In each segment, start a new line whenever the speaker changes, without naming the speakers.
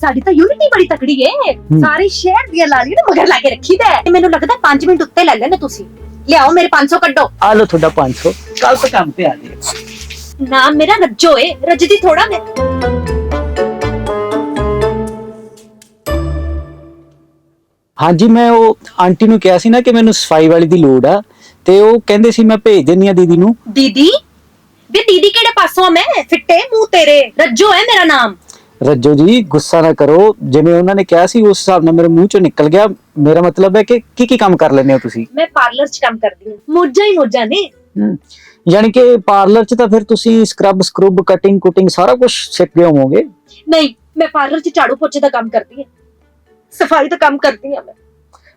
ਸਾਡੀ ਤਾਂ ਯੂਨਿਟੀ ਬੜੀ ਤਕੜੀ ਏ। ਸਾਰੇ ਸ਼ਹਿਰ ਦੀਆਂ ਲਾਲੀਆਂ ਨੂੰ ਮਗਰ ਲਾ ਕੇ ਰੱਖੀ ਦਾ। ਮੈਨੂੰ ਲੱਗਦਾ 5 ਮਿੰਟ ਉੱਤੇ ਲੈ ਲੈਣੇ ਤੁਸੀਂ। ਲਿਆਓ ਮੇਰੇ 500 ਕੱਢੋ।
ਆ ਲਓ ਤੁਹਾਡਾ 500 ਕੱਲ ਤੋਂ ਕੰਮ ਤੇ ਆ ਜਾਇਓ।
ਨਾਮ ਮੇਰਾ ਰੱਜੋ ਏ। ਰੱਜਦੀ ਥੋੜਾ ਮੈਂ।
ਹਾਂਜੀ ਮੈਂ ਉਹ ਆਂਟੀ ਨੂੰ ਕਿਹਾ ਸੀ ਨਾ ਕਿ ਮੈਨੂੰ ਸਫ਼ਾਈ ਵਾਲੀ ਦੀ ਲੋੜ ਆ ਤੇ ਉਹ ਕਹਿੰਦੇ ਸੀ ਮੈਂ ਭੇਜ ਦਿੰਨੀ ਆ ਦੀਦੀ ਨੂੰ।
ਦੀਦੀ? ਵੀ ਦੀਦੀ ਕਿਹੜੇ ਪਾਸੋਂ ਆ ਮੈਂ? ਫਿੱਟੇ ਮੂੰਹ ਤੇਰੇ। ਰੱਜੋ ਹੈ ਮੇਰਾ ਨਾਮ।
ਰੱਜੋ ਜੀ ਗੁੱਸਾ ਨਾ ਕਰੋ। ਜਿਵੇਂ ਉਹਨਾਂ ਨੇ ਕਿਹਾ ਸੀ ਉਸ ਹਿਸਾਬ ਨਾਲ ਮੇਰੇ ਮੂੰਹ ਚੋਂ ਨਿਕਲ ਗਿਆ। ਮੇਰਾ ਮਤਲਬ ਹੈ ਕਿ ਕੀ ਕੀ ਕੰਮ ਕਰ ਲੈਂਦੇ ਹੋ ਤੁਸੀਂ?
ਮੈਂ ਪਾਰਲਰ 'ਚ ਕੰਮ ਕਰਦੀ ਹਾਂ। ਮੋਜਾ ਹੀ ਮੋਜਾ ਨੇ।
ਹਮ, ਯਾਨੀ ਕਿ ਪਾਰਲਰ 'ਚ ਤਾਂ ਫਿਰ ਤੁਸੀਂ ਸਕਰਬ ਸਕਰੂਬ ਕਟਿੰਗ ਕੁਟਿੰਗ ਸਾਰਾ ਕੁਝ ਸਿੱਖ ਗਏ ਹੋਵੋਗੇ?
ਨਹੀਂ ਮੈਂ ਪਾਰਲਰ 'ਚ ਝਾੜੂ ਪੋਚੇ ਦਾ ਕੰਮ ਕਰਦੀ ਹਾਂ। ਸਫ਼ਾਈ ਦਾ ਕੰਮ ਕਰਦੀ ਹਾਂ ਮੈਂ।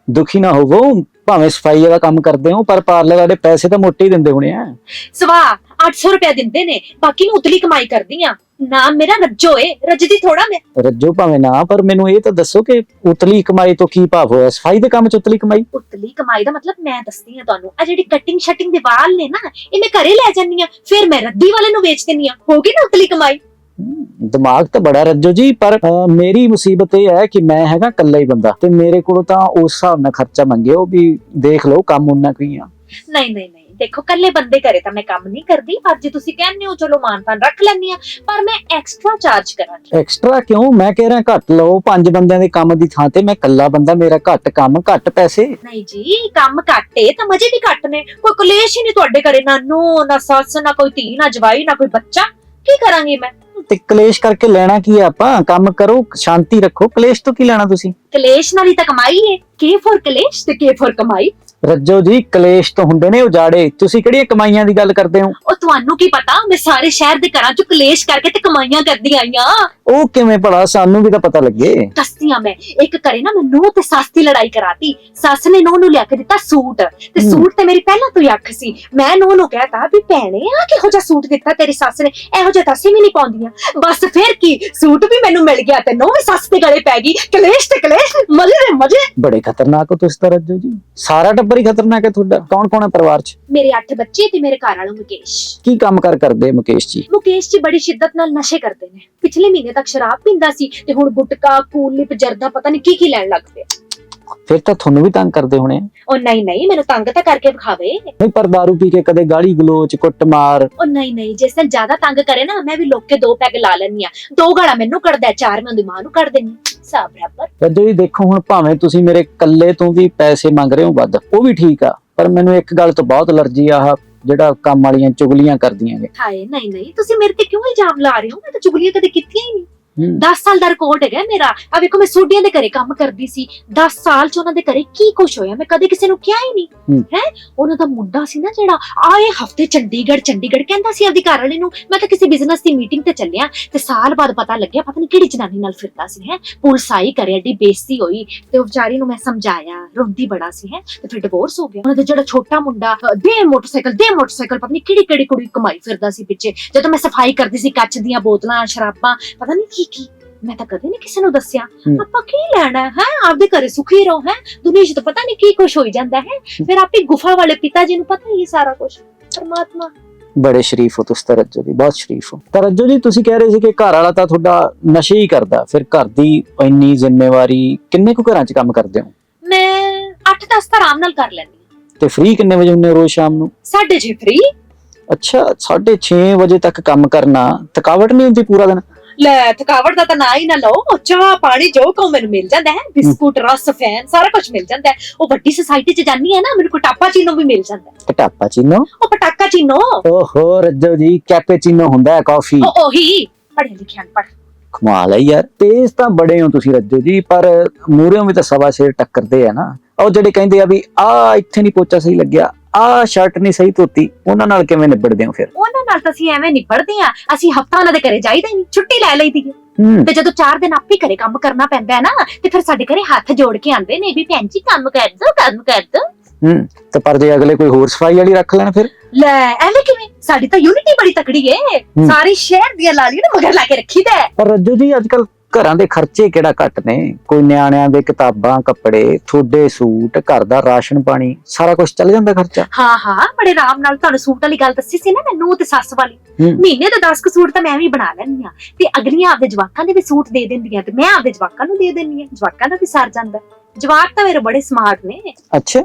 ਦੁਖੀ ਨਾ ਹੋਵੋ। ਭਾਵੇਂ ਸਫ਼ਾਈ ਵਾਲਾ ਕੰਮ ਕਰਦੇ ਹੋ ਪਰ ਪਾਰਲਰ ਵਾਲੇ ਪੈਸੇ ਤਾਂ ਮੋਟੇ ਹੀ ਦਿੰਦੇ ਹੋਣੇ ਆ।
ਸਵਾ 800 ਰੁਪਏ ਦਿੰਦੇ ਨੇ। ਬਾਕੀ ਮੈਂ ਉਤਲੀ ਕਮਾਈ ਕਰਦੀ ਆ ਨਾਮ ਮੇਰਾ ਰੱਜੋ ਏ ਰੱਜਦੀ ਥੋੜਾ ਮੈਂ।
ਰੱਜੋ ਭਾਵੇਂ ਨਾ ਪਰ ਮੈਨੂੰ ਇਹ ਤਾਂ ਦੱਸੋ ਕਿ ਉਤਲੀ ਕਮਾਈ ਤੋਂ ਕੀ ਭਾਵ ਹੋਇਆ? ਸਫ਼ਾਈ ਦੇ ਕੰਮ 'ਚ ਉਤਲੀ ਕਮਾਈ?
ਉਤਲੀ ਕਮਾਈ ਦਾ ਮਤਲਬ ਮੈਂ ਦੱਸਦੀ ਆ ਤੁਹਾਨੂੰ ਆ ਜਿਹੜੀ ਕਟਿੰਗ ਸ਼ਟਿੰਗ ਦੇ ਵਾਲ ਨੇ ਨਾ ਇਹ ਮੈਂ ਘਰੇ ਲੈ ਜਾਂਦੀ ਆ ਫਿਰ ਮੈਂ ਰੱਦੀ ਵਾਲੇ ਨੂੰ ਵੇਚ ਦਿੰਦੀ ਆ ਹੋਗੀ ਨਾ ਉਤਲੀ ਕਮਾਈ?
ਦਿਮਾਗ ਤਾਂ ਬੜਾ ਰੱਜੋ ਜੀ ਪਰ ਮੇਰੀ ਮੁਸੀਬਤ ਇਹ ਹੈ ਕਿ ਮੈਂ ਹੈਗਾ ਇਕੱਲਾ ਹੀ ਬੰਦਾ ਤੇ ਮੇਰੇ ਕੋਲੋਂ ਤਾਂ ਉਸ ਹਿਸਾਬ ਨਾਲ ਖਰਚਾ ਮੰਗਿਓ ਵੀ ਦੇਖ ਲਓ ਕੰਮ ਉਹਨਾਂ ਕੋਈ ਆ।
ਨਹੀਂ ਨਹੀਂ ਨਹੀਂ। ਦੇਖੋ ਕੱਲੇ ਬੰਦੇ ਘਰੇ ਤਾਂ ਮੈਂ ਕੰਮ ਨਹੀਂ ਕਰਦੀ। ਪਰ ਜੇ ਤੁਸੀਂ ਕਹਿੰਦੇ ਹੋ ਚਲੋ ਮਾਨਤਾਨ ਰੱਖ ਲੈਂਦੀ ਆ ਪਰ ਮੈਂ ਐਕਸਟਰਾ ਚਾਰਜ ਕਰਾਂਗੀ।
ਐਕਸਟਰਾ ਕਿਉਂ? ਮੈਂ ਕਹਿ ਰਿਹਾ ਘੱਟ ਲਓ। ਪੰਜ ਬੰਦਿਆਂ ਦੇ ਕੰਮ ਦੀ ਥਾਂ ਤੇ ਮੈਂ ਇਕੱਲਾ ਬੰਦਾ ਮੇਰਾ ਘੱਟ ਕੰਮ ਘੱਟ ਪੈਸੇ।
ਨਹੀਂ ਜੀ ਕੰਮ ਘੱਟੇ ਤਾਂ ਮਜ਼ੇ ਵੀ ਘੱਟ ਨੇ। ਕੋਈ ਕਲੇਸ਼ ਹੀ ਨਹੀਂ ਤੁਹਾਡੇ ਘਰੇ ਨਾ ਨੂੰ ਨਾ ਸੱਸ ਨਾ ਕੋਈ ਧੀ ਨਾ ਜਵਾਈ ਨਾ ਕੋਈ ਬੱਚਾ। ਕੀ ਕਰਾਂਗੀ ਮੈਂ?
ਤੇ ਕਲੇਸ਼ ਕਰਕੇ ਲੈਣਾ ਕੀ ਹੈ ਆਪਾਂ? ਕੰਮ ਕਰੋ ਸ਼ਾਂਤੀ ਰੱਖੋ। ਕਲੇਸ਼ ਤੋਂ ਕੀ ਲੈਣਾ ਤੁਸੀਂ?
ਕਲੇਸ਼ ਨਾਲ ਹੀ ਤਾਂ ਕਮਾਈ ਹੈ ਕੇ ਫॉर ਕਲੇਸ਼ ਤੇ ਕੇ ਫॉर ਕਮਾਈ।
ਰੱਜੋ ਜੀ ਕਲੇਸ਼ ਤੋਂ ਹੁੰਦੇ ਨੇ ਉਜਾੜੇ। ਤੁਸੀਂ ਕਿਹੜੀਆਂ ਕਮਾਈਆਂ ਦੀ ਗੱਲ ਕਰਦੇ ਹੋ?
ਤੁਹਾਨੂੰ ਕੀ ਪਤਾ? ਮੈਂ ਸਾਰੇ ਸ਼ਹਿਰ ਦੇ ਘਰਾਂ ਚ ਕਲੇਸ਼ ਕਰਕੇ ਤੇ ਕਮਾਈਆਂ ਕਰਦੀ ਆਈਆਂ
ਉਹ ਕਿਵੇਂ ਭਲਾ? ਸਾਨੂੰ ਵੀ ਤਾਂ ਪਤਾ ਲੱਗੇ।
ਦੱਸਦੀਆਂ ਮੈਂ। ਇੱਕ ਕਰੇ ਨਾ ਮੈਂ ਨੂੰਹ ਤੇ ਸੱਸ ਦੀ ਲੜਾਈ ਕਰਾਤੀ। ਸੱਸ ਨੇ ਨੂੰਹ ਨੂੰ ਲਿਆ ਕੇ ਦਿੱਤਾ ਸੂਟ। ਤੇ। ਸੂਟ ਤੇ ਮੇਰੀ ਪਹਿਲਾਂ ਤੋਂ ਹੀ ਅੱਖ ਸੀ। ਮੈਂ ਨੂੰਹ ਨੂੰ ਕਹਿਤਾ ਵੀ ਭੈਣੇ ਆ ਕਿਹੋ ਜਿਹਾ ਸੂਟ ਦਿੱਤਾ ਤੇਰੀ ਸੱਸ ਨੇ? ਇਹੋ ਜਿਹਾ ਤਾਂ ਅਸੀਂ ਵੀ ਨਹੀਂ ਪਾਉਂਦੀਆਂ। ਬਸ ਫਿਰ ਕੀ? ਸੂਟ ਵੀ ਮੈਨੂੰ ਮਿਲ ਗਿਆ ਤੇ ਨੂੰਹ ਵੀ ਸੱਸ ਦੇ ਗਲੇ ਪੈ ਗਈ। ਕਲੇਸ਼ ਤੇ ਕਲੇਸ਼ ਮਜ਼ੇ ਦੇ ਮਜ਼ੇ।
ਬੜੇ ਖਤਰਨਾਕ ਹੋ ਤੁਸੀਂ ਤਾਂ ਰੱਜੋ ਜੀ। ਸਾਰਾ ਟੱਬਰ ਹੀ ਖਤਰਨਾਕ ਹੈ ਤੁਹਾਡਾ। ਕੌਣ ਕੌਣ ਹੈ ਪਰਿਵਾਰ 'ਚ?
ਮੇਰੇ ਅੱਠ ਬੱਚੇ ਤੇ ਮੇਰੇ ਘਰ ਵਾਲਾ ਮੁਕੇਸ਼।
ਕੀ ਕੰਮ ਕਰ ਕਰਦੇ ਮੁਕੇਸ਼ ਜੀ?
ਮੁਕੇਸ਼ ਜੀ ਬੜੀ ਸ਼ਿੱਦਤ ਨਾਲ ਨਸ਼ੇ ਕਰਦੇ ਨੇ। ਪਿਛਲੇ ਮਹੀਨੇ ਤੱਕ ਸ਼ਰਾਬ ਪੀਂਦਾ ਸੀ ਤੇ ਹੁਣ ਗੁਟਕਾ ਕੂਲਿਪ ਜਰਦਾ ਪਤਾ ਨਹੀਂ ਕੀ ਕੀ ਲੈਣ ਲੱਗ ਪਿਆ।
ਫਿਰ ਤਾਂ ਤੁਹਾਨੂੰ ਵੀ ਤੰਗ ਕਰਦੇ ਹੋਣੇ
ਉਹ ਨਹੀਂ ਨਹੀਂ ਮੈਨੂੰ ਤੰਗ ਤਾਂ ਕਰਕੇ ਵਿਖਾਵੇ।
ਨਹੀਂ ਪਰ दारू ਪੀ ਕੇ ਕਦੇ ਗਾਲੀ ਗਲੋਚ ਕੁੱਟਮਾਰ।
ਉਹ ਨਹੀਂ ਨਹੀਂ ਜਿਸ ਦਿਨ ਜ਼ਿਆਦਾ ਤੰਗ ਕਰੇ ਨਾ ਮੈਂ ਵੀ ਲੋਕ ਦੋ ਪੈਗ ਲਾ ਲੈਣੀ ਆ ਦੋ ਗਾਲਾਂ ਮੈਨੂੰ ਕੱਢਦਾ ਹੈ, ਚਾਰ ਮੈਂ ਉਹਦੀ ਮਾਂ ਨੂੰ ਕੱਢ ਦੇਣੀ ਸਭ ਬਰਾਬਰ।
ਰੱਜੋ ਜੀ ਦੇਖੋ ਹੁਣ ਭਾਵੇਂ ਤੁਸੀਂ ਮੇਰੇ ਇਕੱਲੇ ਤੋਂ ਵੀ ਪੈਸੇ ਮੰਗ ਰਹੇ ਹੋ ਵੱਧ ਉਹ ਵੀ ਠੀਕ ਆ ਪਰ ਮੈਨੂੰ ਇੱਕ ਗੱਲ ਤੋਂ ਬਹੁਤ ਅਲਰਜੀ ਆ ਆਹ ਜਿਹੜਾ ਕੰਮ ਵਾਲੀਆਂ ਚੁਗਲੀਆਂ ਕਰਦੀਆਂ ਨੇ।
ਹਾਏ, ਨਹੀਂ ਨਹੀਂ, ਤੁਸੀਂ ਮੇਰੇ ਤੇ ਕਿਉਂ ਇਲਜ਼ਾਮ ਲਾ ਰਹੇ ਹੋ? ਮੈਂ ਤਾਂ ਚੁਗਲੀਆਂ ਕਦੇ ਕੀਤੀਆਂ ਹੀ ਨਹੀਂ। 10 ਸਾਲ ਦਾ ਰਿਕਾਰਡ ਹੈਗਾ ਮੇਰਾ। ਆ ਵੇਖੋ ਮੈਂ ਸੋਡੀਆਂ ਦੇ ਘਰੇ ਕੰਮ ਕਰਦੀ ਸੀ। 10 ਸਾਲ ਚ ਉਹਨਾਂ ਦੇ ਘਰੇ ਕੀ ਕੁਛ ਹੋਇਆ? ਮੈਂ ਕਦੇ ਕਿਸੇ ਨੂੰ ਕਿਹਾ ਹੀ ਨਹੀਂ।
ਹੂੰ।
ਉਹਨਾਂ ਦਾ ਮੁੰਡਾ ਸੀ ਨਾ ਜਿਹੜਾ ਆਏ ਹਫ਼ਤੇ ਚੰਡੀਗੜ੍ਹ ਚੰਡੀਗੜ੍ਹ ਕਹਿੰਦਾ ਸੀ ਆਪਦੀ ਘਰ ਵਾਲੇ ਨੂੰ ਮੈਂ ਤਾਂ ਕਿਸੇ ਬਿਜ਼ਨਸ ਦੀ ਮੀਟਿੰਗ ਤੇ ਚੱਲਿਆ ਤੇ ਸਾਲ ਬਾਅਦ ਪਤਾ ਲੱਗਿਆ ਪਤਾ ਨਹੀਂ ਕਿਹੜੀ ਜਨਾਨੀ ਨਾਲ ਫਿਰਦਾ ਸੀ ਹੈ? ਪੁਲਿਸ ਆਈ ਕਰੇ ਏਡੀ ਬੇਇੱਜ਼ਤੀ ਹੋਈ ਤੇ ਉਹ ਵਿਚਾਰੀ ਨੂੰ ਮੈਂ ਸਮਝਾਇਆ ਰੋਂਦੀ ਬੜਾ ਸੀ ਹੈ? ਤੇ ਫਿਰ ਡਿਵੋਰਸ ਹੋ ਗਿਆ। ਉਹਨਾਂ ਦਾ ਜਿਹੜਾ ਛੋਟਾ ਮੁੰਡਾ ਦੇ ਮੋਟਰਸਾਈਕਲ ਦੇ ਮੋਟਰਸਾਈਕਲ ਪਤਾ ਨਹੀਂ ਕਿਹੜੀ ਕਿਹੜੀ ਕੁੜੀ ਕਮਾਈ ਫਿਰਦਾ ਸੀ ਪਿੱਛੇ। ਜਦੋਂ ਮੈਂ ਸਫ਼ਾਈ ਕਰਦੀ ਸੀ ਕੱਚ ਦੀਆਂ ਬੋਤਲਾਂ ਸ਼ਰਾਬਾਂ ਪਤਾ ਨਹੀਂ ਕੀ ਕੀ ਮੈਂ ਤਾਂ ਕਦੇ ਨਹੀਂ ਕਿਸੇ ਨੂੰ ਦੱਸਿਆ। ਆਪਾਂ ਕੀ ਲੈਣਾ ਹੈ? ਆਪਦੇ ਘਰੇ ਸੁਖੀ ਰਹੋ ਹੈ? ਦੁਨੀਆ 'ਚ ਤਾਂ ਪਤਾ ਨਹੀਂ ਕੀ ਕੁਛ ਹੋਈ ਜਾਂਦਾ ਹੈ। ਫਿਰ ਆਪੇ ਗੁਫਾ ਵਾਲੇ ਪਿਤਾ ਜੀ ਨੂੰ ਪਤਾ ਹੀ ਹੈ ਸਾਰਾ ਕੁਝ ਪਰਮਾਤਮਾ।
ਬੜੇ ਸ਼ਰੀਫ ਹੋ ਤੁਸੀਂ ਤਾਂ ਰੱਜੋ ਜੀ ਬਹੁਤ ਸ਼ਰੀਫ ਹੋ। ਤਾਂ ਰੱਜੋ ਜੀ ਤੁਸੀਂ ਕਹਿ ਰਹੇ ਸੀ ਕਿ ਘਰ ਵਾਲਾ ਤਾਂ ਤੁਹਾਡਾ ਨਸ਼ੇ ਹੀ ਕਰਦਾ। ਫਿਰ ਘਰ ਦੀ ਇੰਨੀ ਜ਼ਿੰਮੇਵਾਰੀ ਕਿੰਨੇ ਕੁ ਘਰਾਂ 'ਚ ਕੰਮ ਕਰਦੇ ਹੋ?
ਮੈਂ 8-10 ਤਾਂ ਆਰਾਮ ਨਾਲ ਕਰ ਲੈਂਦੀ ਹਾਂ।
ਤੇ ਫ੍ਰੀ ਕਿੰਨੇ ਵਜੇ ਹੁੰਦੇ ਹੋ ਰੋਜ਼ ਸ਼ਾਮ ਨੂੰ?
ਜੀ ਫ੍ਰੀ
ਅੱਛਾ 6:30 ਵਜੇ ਤੱਕ ਕੰਮ ਕਰਨਾ ਥਕਾਵਟ ਨਹੀਂ ਹੁੰਦੀ ਪੂਰਾ ਦਿਨ?
ਲੈ ਥਕਾਵਟ ਦਾ ਤਾਂ ਨਾਂ ਹੀ ਨਾ ਲਓ। ਚਾਹ ਪਾਣੀ ਜੋ ਕੋ ਮੈਨੂੰ ਮਿਲ ਜਾਂਦਾ ਹੈ ਬਿਸਕੁਟ ਰਸ ਫੈਨ ਸਾਰਾ ਕੁਝ ਮਿਲ ਜਾਂਦਾ ਹੈ। ਉਹ ਵੱਡੀ ਸੁਸਾਇਟੀ 'ਚ ਜਾਨੀ ਹੈ ਨਾ ਮੈਨੂੰ ਕੋਟਾਪਾ ਚੀਨੋ ਵੀ ਮਿਲ ਜਾਂਦਾ ਹੈ।
ਕਟਾਪਾ ਚੀਨੋ?
ਉਹ ਪਟਾਕਾ ਚੀਨੋ।
ਓਹੋ ਰੱਜੋ ਜੀ ਕੈਪੇਚੀਨੋ ਹੁੰਦਾ ਹੈ ਕਾਫੀ।
ਉਹ ਉਹੀ ਪੜ੍ਹੇ ਲਿਖਿਆ ਪੜ
ਕਮਾਲ ਹੈ ਯਾਰ ਤੇਜ਼ ਤਾਂ ਬੜੇ ਹੋ ਤੁਸੀਂ ਰੱਜੋ ਜੀ ਪਰ ਮੂਹਰਿਓਂ ਵੀ ਤਾਂ ਸਵਾ ਸ਼ੇਰ ਟੱਕਰਦੇ ਆ ਨਾ। ਉਹ ਜਿਹੜੇ ਕਹਿੰਦੇ ਆ ਵੀ ਆ ਇੱਥੇ ਨਹੀਂ ਪੋਚਾ ਸਹੀ ਲੱਗਿਆ ਆ ਸ਼ਰਟ ਨਹੀਂ ਸਹੀ ਧੋਤੀ ਉਹਨਾਂ ਨਾਲ ਕਿਵੇਂ ਨਿਬੜਦੇ ਹੋ ਫਿਰ?
ਉਹਨਾਂ ਨਾਲ ਤਾਂ ਅਸੀਂ ਐਵੇਂ ਨਿਬੜਦੇ ਆ ਅਸੀਂ ਹਫਤਾ ਉਹਨਾਂ ਦੇ ਘਰੇ ਜਾਈਦਾ ਹੀ ਨਹੀਂ ਛੁੱਟੀ ਲੈ ਲਈਦੀ ਹੈ।
ਹੂੰ।
ਤੇ ਜਦੋਂ 4 ਦਿਨ ਆਪੇ ਘਰੇ ਕੰਮ ਕਰਨਾ ਪੈਂਦਾ ਹੈ ਨਾ ਤੇ ਫਿਰ ਸਾਡੇ ਘਰੇ ਹੱਥ ਜੋੜ ਕੇ ਆਂਦੇ ਨੇ ਵੀ ਭੈਣ ਜੀ ਕੰਮ ਕਰ ਦੋ ਕੰਮ ਕਰ ਦੋ।
ਹੂੰ ਤੇ ਪਰ ਜੇ ਅਗਲੇ ਕੋਈ ਹੋਰ ਸਫ਼ਾਈ ਵਾਲੀ ਰੱਖ ਲੈਣ ਫਿਰ?
ਲੈ ਐਵੇਂ ਕਿਵੇਂ? ਸਾਡੀ ਤਾਂ ਯੂਨਿਟੀ ਬੜੀ ਤਕੜੀ ਏ।
ਹੂੰ।
ਸਾਰੇ ਸ਼ਹਿਰ ਦੀਆਂ ਲਾਲੀਆਂ ਨੂੰ ਮਗਰ ਲਾ ਕੇ ਰੱਖੀ ਦਾ ਹੈ।
ਪਰ ਰੱਜੋ ਜੀ ਅੱਜ ਕੱਲ ਘਰਾਂ ਦੇ ਖਰਚੇ ਕਿਹੜਾ ਘੱਟ ਨੇ? ਕੋਈ ਨਿਆਣਿਆਂ ਦੇ ਕਿਤਾਬਾਂ ਕੱਪੜੇ ਥੋੜੇ ਸੂਟ ਘਰ ਦਾ ਰਾਸ਼ਨ ਪਾਣੀ ਸਾਰਾ ਕੁਝ ਚੱਲ ਜਾਂਦਾ ਖਰਚਾ?
ਹਾਂ ਹਾਂ ਬੜੇ ਆਰਾਮ ਨਾਲ ਤੁਹਾਨੂੰ ਸੂਟ ਵਾਲੀ ਗੱਲ ਦੱਸੀ ਸੀ ਨਾ ਮੈਨੂੰ ਤੇ ਸੱਸ ਵਾਲੀ।
ਹੂੰ।
ਮਹੀਨੇ ਦੇ 10 ਕੁ ਸੂਟ ਤਾਂ ਮੈਂ ਵੀ ਬਣਾ ਲੈਂਦੀ ਆ ਤੇ ਅਗਲੀਆਂ ਆਪਦੇ ਜਵਾਕਾਂ ਦੇ ਵੀ ਸੂਟ ਦੇ ਦਿੰਦੀਆਂ ਤੇ ਮੈਂ ਆਪਦੇ ਜਵਾਕਾਂ ਨੂੰ ਦੇ ਦਿੰਦੀ ਆ ਜਵਾਕਾਂ ਦਾ ਵੀ ਸਰ ਜਾਂਦਾ। ਜਵਾਕ ਤਾਂ ਮੇਰੇ ਬੜੇ ਸਮਾਰਟ ਨੇ।
ਅੱਛਾ।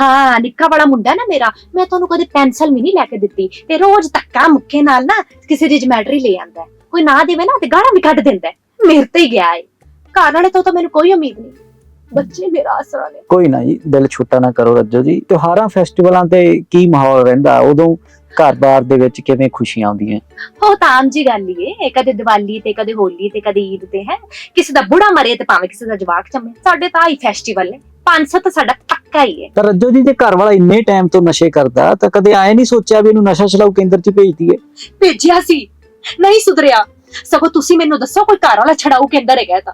ਹਾਂ ਨਿੱਕਾ ਵਾਲਾ ਮੁੰਡਾ ਨਾ ਮੇਰਾ ਮੈਂ ਤੁਹਾਨੂੰ ਕਦੇ ਪੈਨਸਲ ਵੀ ਨਹੀਂ ਲੈ ਕੇ ਦਿੱਤੀ। ਤੇ ਰੋਜ਼ ਧੱਕਾ ਮੁੱਕੇ ਨਾਲ ਨਾ ਕਿਸੇ ਦੀ ਜਮੈਟਰੀ ਲੈ ਆਂਦਾ। ਹੈ। ਕੋਈ ਨਾ ਦੇਵੇ ਨਾ ਤੇ ਗਾਲਾਂ ਵੀ ਕੱਢ ਦਿੰਦਾ। ਹੈ। ਮੇਰੇ ਤੇ ਹੀ ਗਿਆ ਏ। ਘਰ ਵਾਲੇ ਤੋਂ ਤਾਂ ਮੈਨੂੰ ਕੋਈ ਉਮੀਦ ਨਹੀਂ। ਬੱਚੇ ਮੇਰਾ ਆਸਰਾ ਨੇ।
ਕੋਈ ਨਾ ਜੀ ਦਿਲ ਛੋਟਾ ਨਾ ਕਰੋ ਰੱਜੋ ਜੀ। ਤਿਉਹਾਰਾਂ ਫੈਸਟੀਵਲਾਂ ਤੇ ਕੀ ਮਾਹੌਲ ਰਹਿੰਦਾ? ਉਦੋਂ ਘਰ-ਬਾਰ ਦੇ ਵਿੱਚ ਕਿਵੇਂ ਖੁਸ਼ੀਆਂ ਆਉਂਦੀਆਂ?
ਉਹ ਤਾਂ ਆਮ ਜੀ ਗੱਲ ਹੀ ਏ। ਕਦੇ ਦੀਵਾਲੀ ਤੇ ਕਦੇ ਹੋਲੀ ਤੇ ਕਦੇ ਈਦ ਤੇ ਹੈ। ਕਿਸੇ ਦਾ ਬੁੜਾ ਮਰੇ ਤੇ ਭਾਵੇਂ ਕਿਸੇ ਦਾ ਜਵਾਕ ਚੰਮੇ ਸਾਡੇ ਤਾਂ ਆਹੀ ਫੈਸਟੀਵਲ ਨੇ। 500 ਤਾਂ ਸਾਡਾ ਪੱਕਾ ਹੀ ਹੈ
ਤਾਂ ਰੱਜੋ ਜੀ ਜੇ ਘਰ ਵਾਲਾ ਇੰਨੇ ਟਾਈਮ ਤੋਂ ਨਸ਼ੇ ਕਰਦਾ ਤਾਂ ਕਦੇ ਆਏ ਨਹੀਂ ਸੋਚਿਆ ਵੀ ਇਹਨੂੰ ਨਸ਼ਾ ਛਡਾਊ ਕੇਂਦਰ 'ਚ ਭੇਜ ਦਈਏ
ਭੇਜਿਆ ਸੀ। ਨਹੀਂ ਸੁਧਰਿਆ। ਸਗੋਂ ਤੁਸੀਂ ਮੈਨੂੰ ਦੱਸੋ ਕੋਈ ਘਰ ਵਾਲਾ ਛਡਾਊ ਕੇਂਦਰ ਹੈਗਾ ਤਾਂ।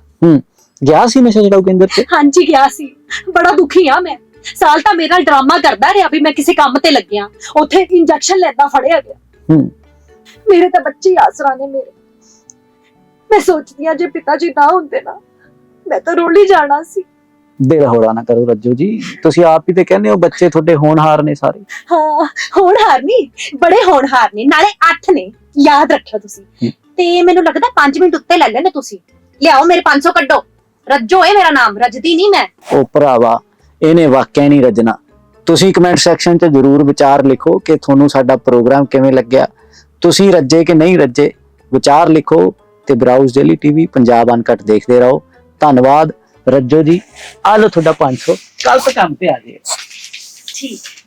ਗਿਆ ਸੀ ਨਸ਼ਾ ਛਡਾਊ ਕੇਂਦਰ 'ਚ
ਹਾਂਜੀ ਗਿਆ ਸੀ। ਬੜਾ ਦੁਖੀ ਆ ਮੈਂ। ਸਾਲ ਤਾਂ ਮੇਰਾ ਡਰਾਮਾ ਕਰਦਾ ਰਿਹਾ ਵੀ ਮੈਂ ਕਿਸੇ ਕੰਮ ਤੇ ਲੱਗਿਆ। ਉੱਥੇ ਇੰਜੈਕਸ਼ਨ ਲੈਂਦਾ ਫੜਿਆ ਗਿਆ।
ਹੂੰ।
ਮੇਰੇ ਤਾਂ ਬੱਚੇ ਹੀ ਆਸਰਾ ਨੇ ਮੇਰੇ। ਮੈਂ ਸੋਚਦੀ ਆ ਜੇ ਪਿਤਾ ਜੀ ਨਾ ਹੁੰਦੇ ਨਾ ਮੈਂ ਤਾਂ ਰੋਲੀ ਜਾਣਾ ਸੀ।
ਦਿਲ ਹੌਲਾ ਨਾ ਕਰੋ ਰੱਜੋ ਜੀ। ਤੁਸੀਂ ਆਪ ਹੀ ਤੇ ਕਹਿੰਦੇ ਹੋ ਬੱਚੇ ਤੁਹਾਡੇ ਹੋਣਹਾਰ ਨੇ ਸਾਰੇ।
ਹਾਂ ਹੋਣਹਾਰ ਨਹੀਂ ਬੜੇ ਹੋਣਹਾਰ ਨੇ ਨਾਲੇ ਅੱਠ ਨੇ। ਯਾਦ ਰੱਖਿਓ ਤੁਸੀਂ। ਤੇ ਮੈਨੂੰ ਲੱਗਦਾ 5 ਮਿੰਟ ਉੱਤੇ ਲੈ ਲੈਣੇ ਤੁਸੀਂ। ਲਿਆਓ ਮੇਰੇ 500 ਕੱਢੋ। ਰੱਜੋ ਇਹ ਮੇਰਾ ਨਾਮ ਰੱਜਦੀ ਨਹੀਂ ਮੈਂ।
ਉਹ ਭਰਾਵਾ ਇਹਨੇ ਵਾਕਿਆ ਨਹੀਂ ਰੱਜਣਾ। ਤੁਸੀਂ ਕਮੈਂਟ ਸੈਕਸ਼ਨ 'ਚ ਜਰੂਰ ਵਿਚਾਰ ਲਿਖੋ ਕਿ ਤੁਹਾਨੂੰ ਸਾਡਾ ਪ੍ਰੋਗਰਾਮ ਕਿਵੇਂ ਲੱਗਿਆ। ਤੁਸੀਂ ਰੱਜੇ ਕਿ ਨਹੀਂ ਰੱਜੇ ਵਿਚਾਰ ਲਿਖੋ ਤੇ browse daily TV Punjab uncut ਦੇਖਦੇ ਰਹੋ। ਧੰਨਵਾਦ। ਰੱਜੋ ਜੀ। ਆ ਲਓ ਤੁਹਾਡਾ 500 ਕੱਲ ਤੋਂ ਕੰਮ ਤੇ ਆ ਜਾਏ
ਠੀਕ।